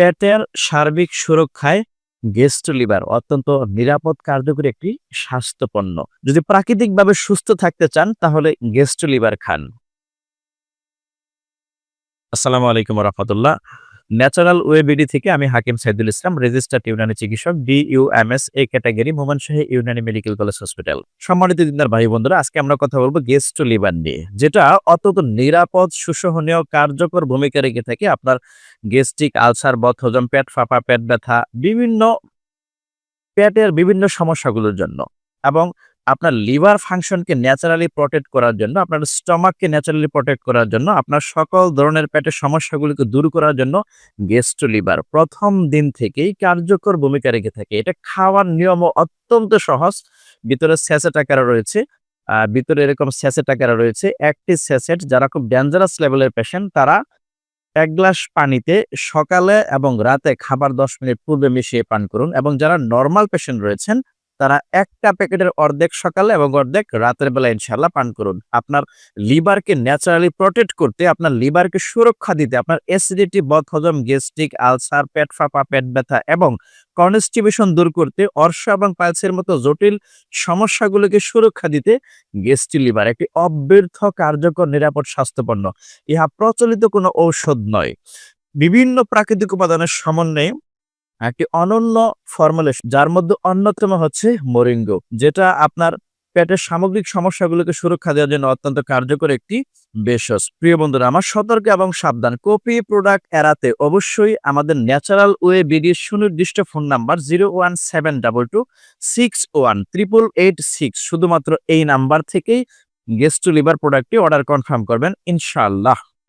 পেটের সার্বিক সুরক্ষায় গেস্ট লিভার অত্যন্ত নিরাপদ, কার্যকরী একটি স্বাস্থ্য পণ্য যদি প্রাকৃতিকভাবে সুস্থ থাকতে চান, তাহলে গেস্ট লিভার খান। আসসালামু আলাইকুম রহমতুল্লাহ। ন্যাচারাল ওয়েবিডি থেকে আমি হাকিম সাইদুল ইসলাম, রেজিস্টার্ড ইউনানি চিকিৎসক DUMS A category Momenshahi Unani medical college hospital. সম্মানিত দিনদার ভাই বন্ধুরা আজকে আমরা কথা বলব গেস্ট লিভার নিয়ে, যেটা অত্যন্ত নিরাপদ, সুসহনীয়, কার্যকর ভূমিকা রেখে থাকে আপনার গেস্ট্রিক আলসার, বদহজম, পেট ফাঁপা, পেট ব্যথা, বিভিন্ন পেটের বিভিন্ন সমস্যাগুলোর জন্য। এবং আপনার লিভার ফাংশনকে ন্যাচারালি প্রোটেক্ট করার জন্য, আপনার স্টমাককে ন্যাচারালি প্রোটেক্ট করার জন্য, আপনার সকল ধরনের পেটের সমস্যাগুলিকে দূর করার জন্য গেস্ট লিভার প্রথম দিন থেকেই কার্যকর ভূমিকা রেখে থাকে। এটা খাওয়ার নিয়ম অত্যন্ত সহজ। ভিতরে স্যাসেট আকারে রয়েছে ভিতরে এরকম স্যাসেট আকারে রয়েছে, একটি স্যাসেট যারা খুব ডেঞ্জারাস লেভেলের পেশেন্ট তারা এক গ্লাস পানিতে সকালে এবং রাতে খাবার দশ মিনিট পূর্বে মিশিয়ে পান করুন এবং যারা নর্মাল পেশেন্ট রয়েছেন তারা একটা প্যাকেটের অর্ধেক সকালে এবং অর্ধেক রাতের বেলা ইনশাল্লাহ পান করুন। আপনার লিভারকে ন্যাচারালি প্রোটেক্ট করতে, আপনার লিভারকে সুরক্ষা দিতে, আপনার অ্যাসিডিটি, বদহজম, গ্যাস্ট্রিক, আলসার, পেট ফাঁপা, পেট ব্যথা এবং কনস্টিবেশন দূর করতে, অর্শ এবং পালসের মতো জটিল সমস্যাগুলোকে সুরক্ষা দিতে গেস্টি লিভার একটি অব্যর্থ, কার্যকর, নিরাপদ স্বাস্থ্যপন্ন ইহা প্রচলিত কোনো ঔষধ নয়। বিভিন্ন প্রাকৃতিক উপাদানের সমন্বয়ে একটি অনন্য ফর্মুলেশন যার মধ্যে অন্যতম হচ্ছে মরিঙ্গো যেটা আপনার পেটের সামগ্রিক সমস্যাগুলোকে সুরক্ষা দেওয়ার জন্য অত্যন্ত কার্যকর একটি ভেষজ। প্রিয় বন্ধুরা, আমার সতর্ক এবং সাবধান। কপি প্রোডাক্ট এড়াতে অবশ্যই আমাদের ন্যাচারাল ওয়ে বিডির সুনির্দিষ্ট phone number zero one seven double two six one triple eight six শুধুমাত্র এই নাম্বার থেকেই গেস্ট টু লিভার প্রোডাক্টটি অর্ডার কনফার্ম করবেন, ইনশাআল্লাহ।